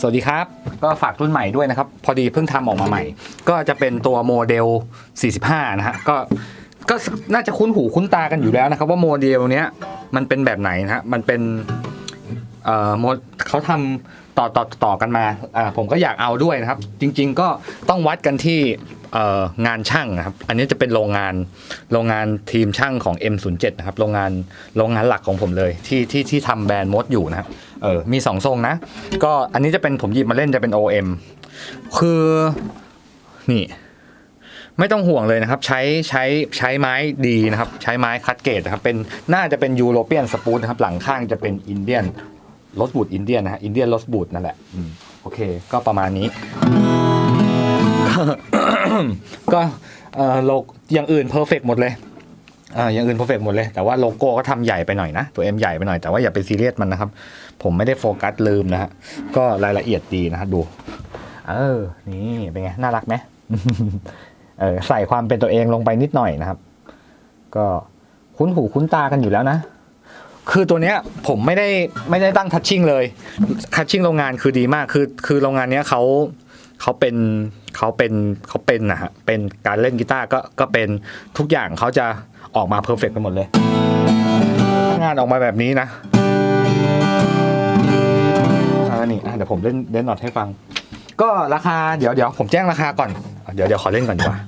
สวัสดีครับ ก็ฝากรุ่นใหม่ด้วยนะครับ พอดีเพิ่งทำออกมาใหม่ ก็จะเป็นตัวโมเดล 45 นะฮะก็ก็น่าจะคุ้นหูคุ้นตากันอยู่แล้วนะครับ ว่าโมเดลเนี้ยมันเป็นแบบไหนนะฮะมันเป็นเอ่อโมเขาทำ ต่อต่อต่อกันมาอ่าผมก็อยากเอาด้วยนะครับ จริง ๆ ก็ต้องวัดกันที่งานช่างนะครับ อันนี้จะเป็นโรงงานโรงงานทีมช่างของ M07 นะครับ โรงงานโรงงานหลักของผมเลย ที่ที่ที่ทำแบรนด์มดอยู่นะครับเออมีสองทรงนะ ก็อันนี้จะเป็นผมหยิบมาเล่นจะเป็น OM คือนี่ ไม่ต้องห่วงเลยนะครับ ใช้ใช้ใช้ไม้ดีนะครับ ใช้ไม้คัดเกรดนะครับ เป็นน่าจะเป็นยูโรเปียนสปูตนะครับ หลังข้างจะเป็นอินเดียน รสบูดอินเดียนะฮะอินเดียนรสบูดนั่นแหละอโอเค ก็ประมาณนี้ ก็เออโลกอย่างอื่นเพอร์เฟกหมดเลยอ่าอย่างอื่นเพอร์เฟกหมดเลยแต่ว่าโลโก้ก็ทำใหญ่ไปหน่อยนะ ตัว M ใหญ่ไปหน่อยแต่ว่าอย่าไปซีเรียสมันนะครับ ผมไม่ได้โฟกัสลืมนะฮะก็รายละเอียดดีนะฮะดู เออ นี่เป็นไง น่ารักไหมเออใส่ความเป็นตัวเองลงไปนิดหน่อยนะครับ ก็คุ้นหูคุ้นตากันอยู่แล้วนะ คือตัวเนี้ยผมไม่ได้ไม่ได้ตั้งทัชชิ่งเลยทัชชิ่งโรงงานคือดีมากคือคือโรงงานเนี้ยเขาเขาเป็นเขาเป็นเขาเป็นนะฮะเป็นการเล่นกีตาร์ก็ก็เป็นทุกอย่างเขาจะออกมาเพอร์เฟกต์กันหมดเลย งานออกมาแบบนี้นะอ่านี่เดี๋ยวผมเล่นเล่นนอตให้ฟัง ก็ราคาเดี๋ยวเดี๋ยวผมแจ้งราคาก่อน เดี๋ยวเดี๋ยวขอเล่นก่อนดีกว่า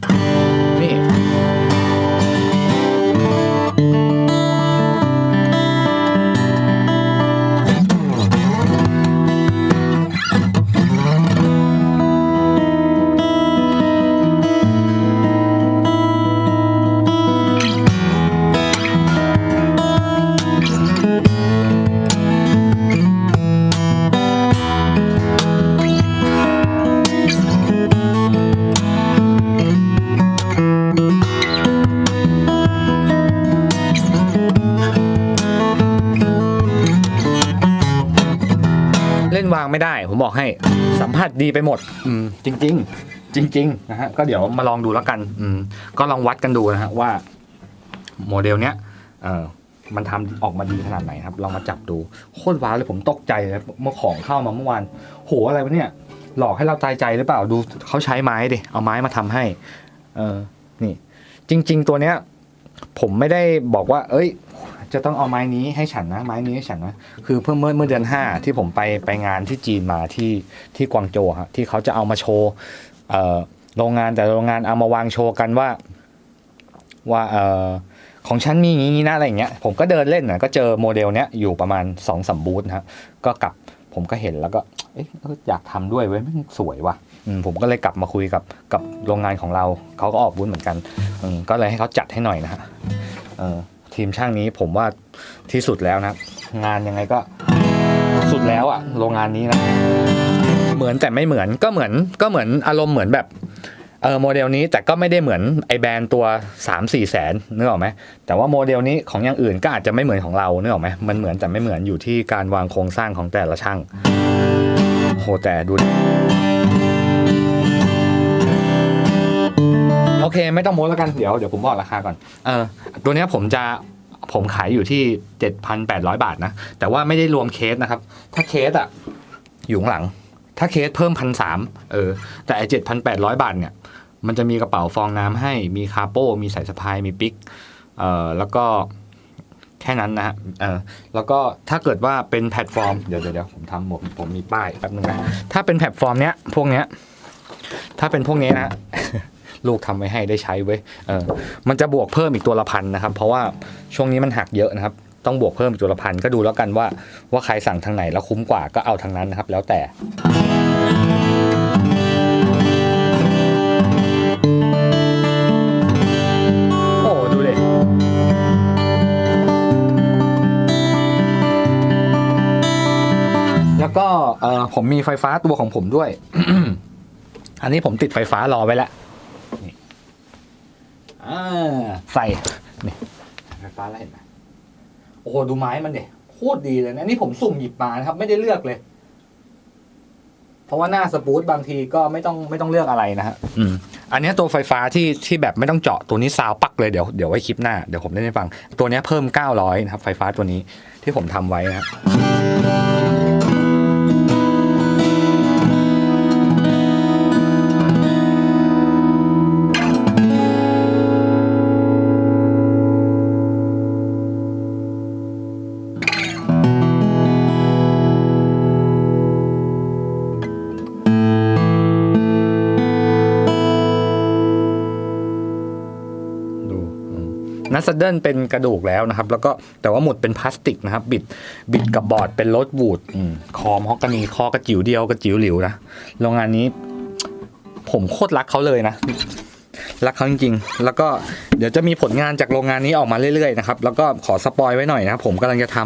ไม่ได้ ผมบอกให้สัมผัสดีไปหมด อืมจริง ๆ จริงๆนะฮะก็เดี๋ยวมาลองดูแล้วกัน อืมก็ลองวัดกันดูนะฮะว่า โมเดลเนี้ยเออมันทำออกมาดีขนาดไหนครับลองมาจับดูโคตรว้าวเลยผมตกใจเลยเมื่อของเข้ามาเมื่อวานโหอะไรวะเนี่ย หลอกให้เราตายใจหรือเปล่าดูเขาใช้ไม้ดิเอาไม้มาทำให้ เออนี่ จริง ๆ ตัวเนี้ย ผมไม่ได้บอกว่า เอ้ย จะต้องเอาไม้นี้ให้ฉันนะไม้นี้ให้ฉันนะคือเพิ่งเมื่อเมื่อเดือนห้าที่ผมไปไปงานที่จีนมาที่ที่กวางโจฮะที่เขาจะเอามาโชว์โรงงานแต่โรงงานเอามาวางโชว์กันว่า ว่าเออของฉันมีอย่างนี้นะอะไรอย่างเงี้ยผมก็เดินเล่นนะก็เจอโมเดลเนี้ยอยู่ประมาณสองสมบูธนะฮะก็กลับผมก็เห็นแล้วก็เอ๊ะอยากทำด้วยเว้ยมันสวยว่ะผมก็เลยกลับมาคุยกับกับโรงงานของเรา เขาก็ออกบูธเหมือนกันก็เลยให้เขาจัดให้หน่อยนะฮะ ทีมช่างนี้ผมว่าที่สุดแล้วนะ งานยังไงก็สุดแล้วอะโรงงานนี้นะเหมือนแต่ไม่เหมือนก็เหมือนก็เหมือนอารมณ์เหมือนแบบเออโมเดลนี้แต่ก็ไม่ได้เหมือนไอแบรนด์ตัว 3 4 แสนนึกออกไหมแต่ว่าโมเดลนี้ของอย่างอื่นก็อาจจะไม่เหมือนของเรานึกออกไหมมันเหมือนแต่ไม่เหมือนอยู่ที่การวางโครงสร้างของแต่ละช่างโหแต่ดู โอเค ไม่ต้องโม้แล้วกันเดี๋ยวเดี๋ยวผมบอกราคาก่อนเออตัวเนี้ยผมจะผมขายอยู่ที่ 7,800 บาทนะ แต่ว่าไม่ได้รวมเคสนะครับ ถ้าเคสอะอยู่หลัง ถ้าเคสเพิ่มพันสามเออ แต่ไอเจ็ดพันแปดร้อยบาทเนี่ย มันจะมีกระเป๋าฟองน้ำให้ มีคาโป้ มีสายสะพาย มีปิก เอ่อ แล้วก็แค่นั้นนะฮะ เออ แล้วก็ถ้าเกิดว่าเป็นแพลตฟอร์ม เดี๋ยวเดี๋ยวผมทำผมผมมีป้ายแป๊บนึงนะ ถ้าเป็นแพลตฟอร์มเนี้ย พวกเนี้ย ถ้าเป็นพวกนี้นะ ลูกทำไว้ให้ได้ใช้เว้ยเออมันจะบวกเพิ่มอีกตัวละพันนะครับ เพราะว่าช่วงนี้มันหักเยอะนะครับ ต้องบวกเพิ่มอีกตัวละพันก็ดูแล้วกันว่าว่าใครสั่งทางไหนแล้วคุ้มกว่าก็เอาทางนั้นนะครับ แล้วแต่โอ้ดูเลยแล้วก็ผมมีไฟฟ้าตัวของผมด้วย อันนี้ผมติดไฟฟ้ารอไว้แล้ว อ่าใส่นี่ไฟฟ้าแล้วเห็นไหมโอ้โหดูไม้มันเด็โคตรดีเลยนะนี่ผมสุ่มหยิบมานะครับ ไม่ได้เลือกเลย เพราะว่าหน้าสปูตบางทีก็ไม่ต้องไม่ต้องเลือกอะไรนะฮะอืมอันนี้ตัวไฟฟ้าที่ที่แบบไม่ต้องเจาะตัวนี้ซาวปักเลยเดี๋ยวเดี๋ยวไว้คลิปหน้าเดี๋ยวผมเล่นให้ฟัง ตัวนี้เพิ่ม 900 นะครับ ไฟฟ้าตัวนี้ที่ผมทำไว้นะครับ นัสเดิลเป็นกระดูกแล้วนะครับ แล้วก็แต่ว่าหมุดเป็นพลาสติกนะครับ บิดบิดกับบอร์ดเป็นรถบูดอืมคอมฮอกกานีคอกระจิ๋วเดียวกระจิ๋วหลิวนะโรงงานนี้ ผมโคตรรักเขาเลยนะรักเขาจริงๆ แล้วก็เดี๋ยวจะมีผลงานจากโรงงานนี้ออกมาเรื่อยๆนะครับ แล้วก็ขอสปอยไว้หน่อยนะครับผมกำลังจะท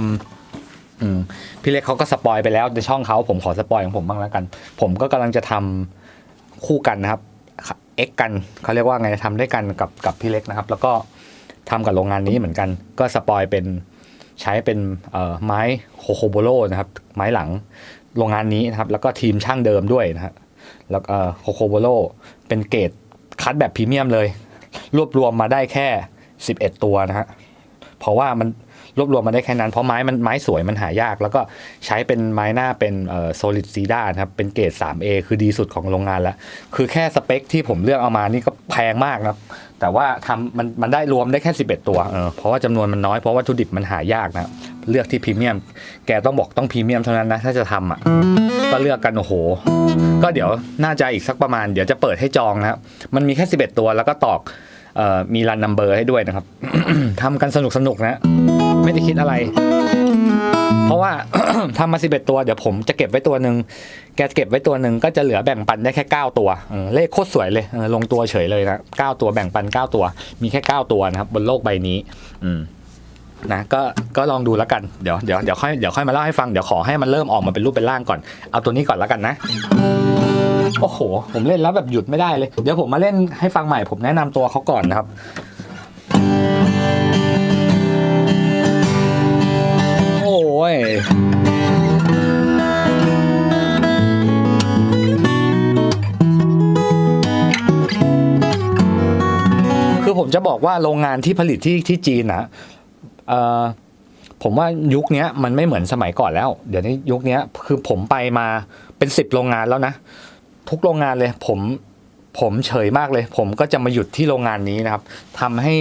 ำอืมพี่เล็กเขาก็สปอยไปแล้วในช่องเขาผมขอสปอยของผมบ้างแล้วกัน ผมก็กำลังจะทำคู่กันนะครับเอ็กกันเขาเรียกว่าไงทำด้วยกันกับกับพี่เล็กนะครับ แล้วก็ ทำกับโรงงานนี้เหมือนกัน ก็สปอยเป็นใช้เป็นไม้โคโคโบโลนะครับ ไม้หลังโรงงานนี้นะครับ แล้วก็ทีมช่างเดิมด้วยนะฮะแล้วโคโคโบโลเป็นเกรดคัดแบบพรีเมียมเลย รวบรวมมาได้แค่ 11 ตัวนะฮะเพราะว่ามันรวบรวมมาได้แค่นั้นเพราะไม้มันไม้สวยมันหายาก แล้วก็ใช้เป็นไม้หน้าเป็นเอ่อ solid cedar นะครับ เป็นเกรด 3A คือดีสุดของโรงงานแล้ว คือแค่สเปคที่ผมเลือกเอามานี่ก็แพงมากนะครับ แต่ว่าทำมันมันได้รวมได้แค่ 11 ตัวเออเพราะว่าจำนวนมันน้อยเพราะวัตถุดิบมันหายากนะครับเลือกที่พรีเมียม แกต้องบอกต้องพรีเมียมเท่านั้นนะถ้าจะทำอะก็เลือกกันโอ้โห ก็เดี๋ยวน่าจะอีกสักประมาณเดี๋ยวจะเปิดให้จองนะครับมันมีแค่ 11 ตัวแล้วก็ตอกเอ่อมีรันนัมเบอร์ให้ด้วยนะครับทำกันสนุกสนุกๆนะ ไม่ได้คิดอะไร เพราะว่าทำมา11ตัวเดี๋ยวผมจะเก็บไว้ตัวหนึ่งแกเก็บไว้ตัวหนึ่งก็จะเหลือแบ่งปันได้แค่9ตัวเออเลขโคตรสวยเลยเออลงตัวเฉยเลยนะ9ตัวแบ่งปัน9ตัว มีแค่9ตัวนะครับ บนโลกใบนี้ อืมนะก็ก็ลองดูแล้วกันเดี๋ยวเดี๋ยวเดี๋ยวค่อยเดี๋ยวค่อยมาเล่าให้ฟังเดี๋ยวขอให้มันเริ่มออกมาเป็นรูปเป็นร่างก่อน เอาตัวนี้ก่อนแล้วกันนะ โอ้โห ผมเล่นแล้วแบบหยุดไม่ได้เลย เดี๋ยวผมมาเล่นให้ฟังใหม่ผมแนะนำตัวเขาก่อนนะครับ ยคือผมจะบอกว่าโรงงานที่ผลิตที่ที่จีนนะเอ่อผมว่ายุคนี้มันไม่เหมือนสมัยก่อนแล้ว เดี๋ยวนี้ยุคนี้คือผมไปมาเป็นสิบโรงงานแล้วนะ ทุกโรงงานเลยผมผมเฉยมากเลย ผมก็จะมาหยุดที่โรงงานนี้นะครับทำให้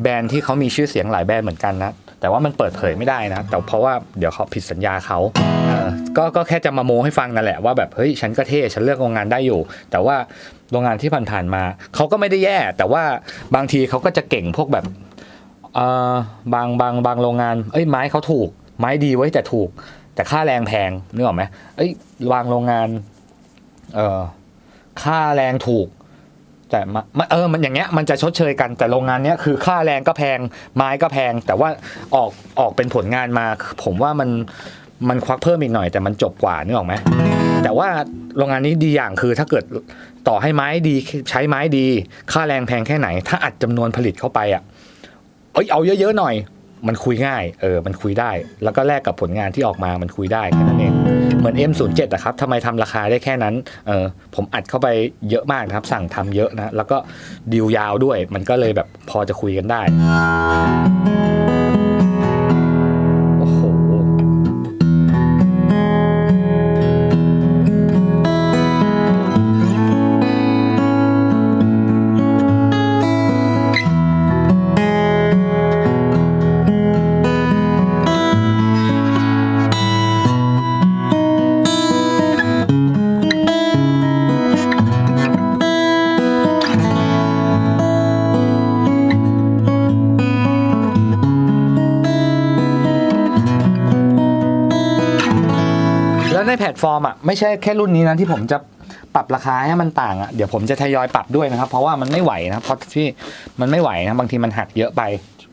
แบรนด์ที่เขามีชื่อเสียงหลายแบรนด์เหมือนกันนะ แต่ว่ามันเปิดเผยไม่ได้นะ แต่เพราะว่าเดี๋ยวเขาผิดสัญญาเขาก็ก็แค่จะมาโมให้ฟังนั่นแหละว่าแบบเฮ้ยฉันก็เท่ฉันเลือกโรงงานได้อยู่ แต่ว่าโรงงานที่ผ่านๆมาเขาก็ไม่ได้แย่ แต่ว่าบางทีเขาก็จะเก่งพวกแบบเออบางบางบางโรงงานเอ้ยไม้เขาถูก ไม้ดีไว้แต่ถูก แต่ค่าแรงแพงนึกออกไหมเอ้ยวางโรงงานเออค่าแรงถูก แต่มาเออมันอย่างเงี้ยมันจะชดเชยกันแต่โรงงานเนี้ยคือค่าแรงก็แพงไม้ก็แพง แต่ว่าออกออกเป็นผลงานมา ผมว่ามันมันควักเพิ่มอีกหน่อยแต่มันจบกว่านึกออกไหมแต่ว่าโรงงานนี้ดีอย่างคือถ้าเกิดต่อให้ไม้ดีใช้ไม้ดี ค่าแรงแพงแค่ไหน ถ้าอัดจำนวนผลิตเข้าไปอะเอ้ยเอาเยอะๆหน่อย มันคุยง่าย เออ มันคุยได้ แล้วก็แลกกับผลงานที่ออกมา มันคุยได้แค่นั้นเอง เหมือน M07 อะครับทำไมทำราคาได้แค่นั้น เออ ผมอัดเข้าไปเยอะมากนะครับ สั่งทำเยอะนะ แล้วก็ดีลยาวด้วย มันก็เลยแบบพอจะคุยกันได้ ฟอร์มอะไม่ใช่แค่รุ่นนี้นะที่ผมจะปรับราคาให้มันต่างอะเดี๋ยวผมจะทยอยปรับด้วยนะครับ เพราะว่ามันไม่ไหวนะเพราะที่มันไม่ไหวนะบางทีมันหักเยอะไป